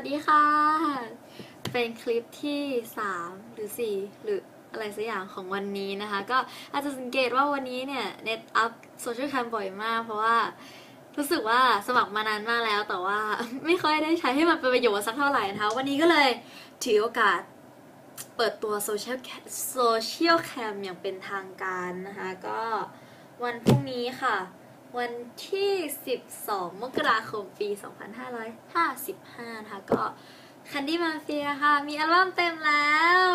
วัสดีค่ะ เป็นคลิปที่ 3 หรือ 4 หรืออะไรสักอย่างของวันนี้นะคะ ก็อาจจะสังเกตว่าวันนี้เนี่ย เน็ตอัพโซเชียลแคมบ่อยมาก เพราะว่ารู้สึกว่าสมัครมานานมากแล้วแต่ว่าไม่ค่อยได้ใช้ให้มันเป็นประโยชน์สักเท่าไหร่นะคะ วันนี้ก็เลยถือโอกาสเปิดตัวโซเชียลโซเชียลแคมอย่างเป็นทางการนะคะ ก็วันพรุ่งนี้ค่ะ วันที่ 12 มกราคมปี 2555 นะคะ ก็ Candy Mafia ค่ะ มีอัลบั้มเต็มแล้ว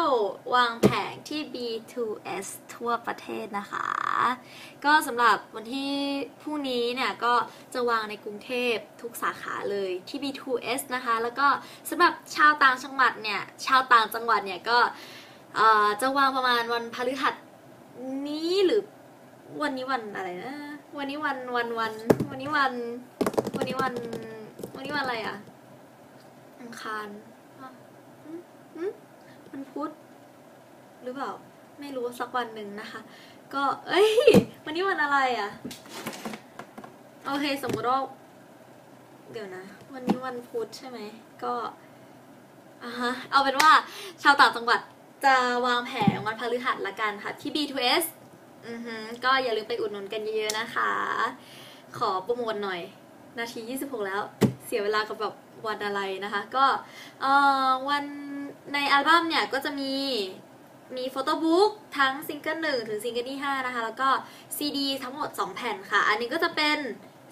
วางแผงที่ B2S ทั่วประเทศนะคะ ก็สำหรับวันที่พรุ่งนี้เนี่ย ก็จะวางในกรุงเทพทุกสาขาเลยที่ B2S นะคะ แล้วก็สำหรับชาวต่างจังหวัดเนี่ย ชาวต่างจังหวัดเนี่ย ก็จะวางประมาณวันพฤหัสนี้หรือวันนี้วันอะไรนะ วันนี้วันวันวัน วันนี้วัน วันนี้วัน วันนี้วันอะไรอะ อังคารมันพุธหรือเปล่า ไม่รู้สักวันหนึ่งนะคะ ก็ เอ้ย วันนี้วันอะไรอะ โอเค สมมติว่า เดี๋ยวนะ วันนี้วันพุธใช่ไหม ก็อ่าฮะ เอาเป็นว่าชาวต่างจังหวัดจะวางแผงวันพฤหัสละกันค่ะที่ B2S อือฮึก็อย่าลืมไปอุดหนุนกันเยอะๆนะคะ ขอโปรโมทหน่อย นาที 26 แล้ว เสียเวลากับแบบวันอะไรนะคะ ก็เอ่อวันในอัลบั้มเนี่ยก็จะมีมีโฟโต้บุ๊กทั้งซิงเกิลหนึ่งถึงซิงเกิลที่ 5 นะคะ แล้วก็ซีดีทั้งหมด 2 แผ่นค่ะ อันนี้ก็จะเป็น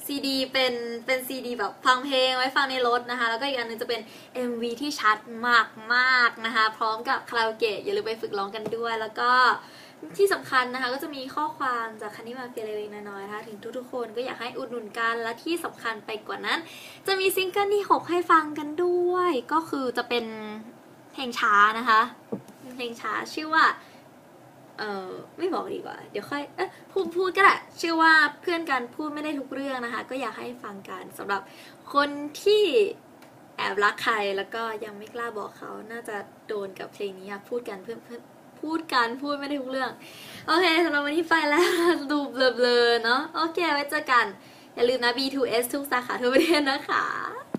ซีดีเป็นเป็นซีดีแบบฟังเพลงไว้ฟังในรถนะคะ แล้วก็อีกอันหนึงจะเป็น MV ที่ชัดมากมากๆนะคะ พร้อมกับคาราโอเกะอย่าลืมไปฝึกร้องกันด้วย แล้วก็ ที่สำคัญนะคะก็จะมีข้อความจากคันนี้มาเฟียเล็กๆน้อยๆนะคะถึงทุกๆคนก็อยากให้อุดหนุนกันและที่สำคัญไปกว่านั้น จะมีซิงเกิลที่ 6 ให้ฟังกันด้วย ก็คือจะเป็นเพลงช้านะคะ เพลงช้าชื่อว่าเออไม่บอกดีกว่า เดี๋ยวค่อยเอ๊พูดพูดก็ได้ชื่อว่าเพื่อนกันพูดไม่ได้ทุกเรื่องนะคะ ก็อยากให้ฟังกันสำหรับคนที่แอบรักใครแล้วก็ยังไม่กล้าบอกเขาน่าจะโดนกับเพลงนี้ค่ะพูดกันเพื่อนเพื่อน พูดกันพูดไม่ได้ทุกเรื่อง โอเคสำหรับวันนี้ไปแล้วดูเบลอๆเนาะโอเคไว้เจอกัน อย่าลืมนะ B2S ทุกสาขาทั่วประเทศนะคะ